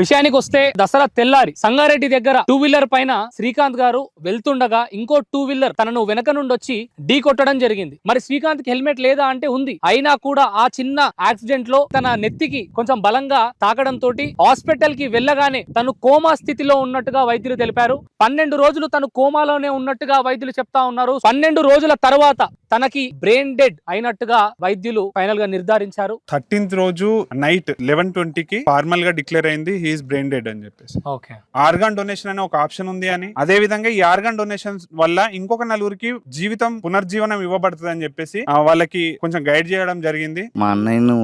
విషయానికి వస్తే దసరా తెల్లారి సంగారెడ్డి దగ్గర టూ వీలర్ పైన శ్రీకాంత్ గారు వెళ్తుండగా ఇంకో టూ వీలర్ తనను వెనక నుండి వచ్చి ఢీ కొట్టడం జరిగింది. మరి శ్రీకాంత్కి హెల్మెట్ లేదా అంటే ఉంది. అయినా కూడా ఆ చిన్న యాక్సిడెంట్లో తన నెత్తికి కొంచెం బలంగా తాకడం తోటి హాస్పిటల్కి వెళ్ళగానే తను కోమా స్థితిలో ఉన్నట్టుగా వైద్యులు తెలిపారు. పన్నెండు రోజులు తను కోమాలోనే ఉన్నట్టుగా వైద్యులు చెప్తా ఉన్నారు. పన్నెండు రోజుల తర్వాత తనకి బ్రెయిన్ డెడ్ అయినట్టుగా వైద్యులు ఫైనల్గా నిర్ధారించారు. థర్టీన్త్ రోజు నైట్ లెవెన్ ట్వంటీకి ఫార్మల్గా డిక్లేర్ అయింది. హీఈస్ బ్రెయిన్ డెడ్ అని చెప్పేసి. ఓకే ఆర్గాన్ డొనేషన్ అనే ఒక ఆప్షన్ ఉంది అని. అదే విధంగా ఈ ఆర్గాన్ డొనేషన్ వల్ల ఇంకొక నలుగురికి జీవితం పునర్జీవనం ఇవ్వబడుతుంది అని చెప్పేసి వాళ్ళకి కొంచెం గైడ్ చేయడం జరిగింది. మా అన్నయ్యను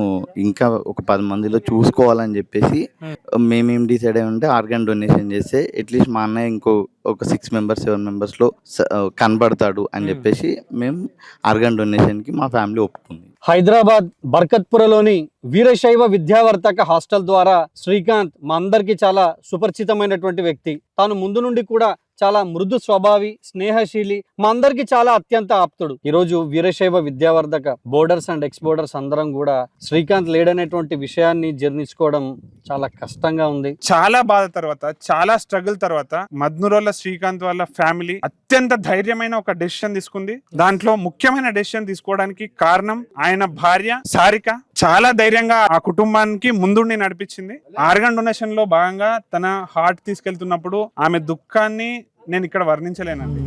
ఇంకా ఒక పది మందిలో చూసుకోవాలని చెప్పేసి మేమేం డిసైడ్ అయ్యి ఉంటే ఆర్గాన్ డొనేషన్ చేస్తే అట్లీస్ట్ మా అన్నయ్య ఇంకో ఒక సిక్స్ మెంబర్స్ సెవెన్ మెంబర్స్లో కనబడతాడు అని Hmm. చెప్పేసి మేము ఆర్గాన్ డొనేషన్కి మా ఫ్యామిలీ ఒప్పుకుంది. హైదరాబాద్ బర్కత్పురలోని వీరశైవ విద్యావర్తక హాస్టల్ ద్వారా శ్రీకాంత్ మా అందరికీ చాలా సుపరిచితమైనటువంటి వ్యక్తి. తాను ముందు నుండి కూడా చాలా మృదు స్వభావి స్నేహశీలి మా అందరికీ చాలా అత్యంత ఆప్తుడు. ఈరోజు Veerashaiva Vidyavardhaka boarders and ex boarders అందరం కూడా శ్రీకాంత్ లేడనేటువంటి విషయాన్ని జీర్ణించుకోవడం చాలా కష్టంగా ఉంది. చాలా బాధ తర్వాత చాలా స్ట్రగుల్ తర్వాత మద్నురోల శ్రీకాంత్ వాళ్ళ ఫ్యామిలీ అత్యంత ధైర్యమైన ఒక డెసిషన్ తీసుకుంది. దాంట్లో ముఖ్యమైన డెసిషన్ తీసుకోవడానికి కారణం ఆయన భార్య సారిక. చాలా ధైర్యంగా ఆ కుటుంబానికి ముందుండి నడిపించింది. ఆర్గన్ డొనేషన్లో భాగంగా తన హార్ట్ తీసుకెళ్తున్నప్పుడు ఆమె దుఃఖాన్ని నేను ఇక్కడ వర్ణించలేనండి.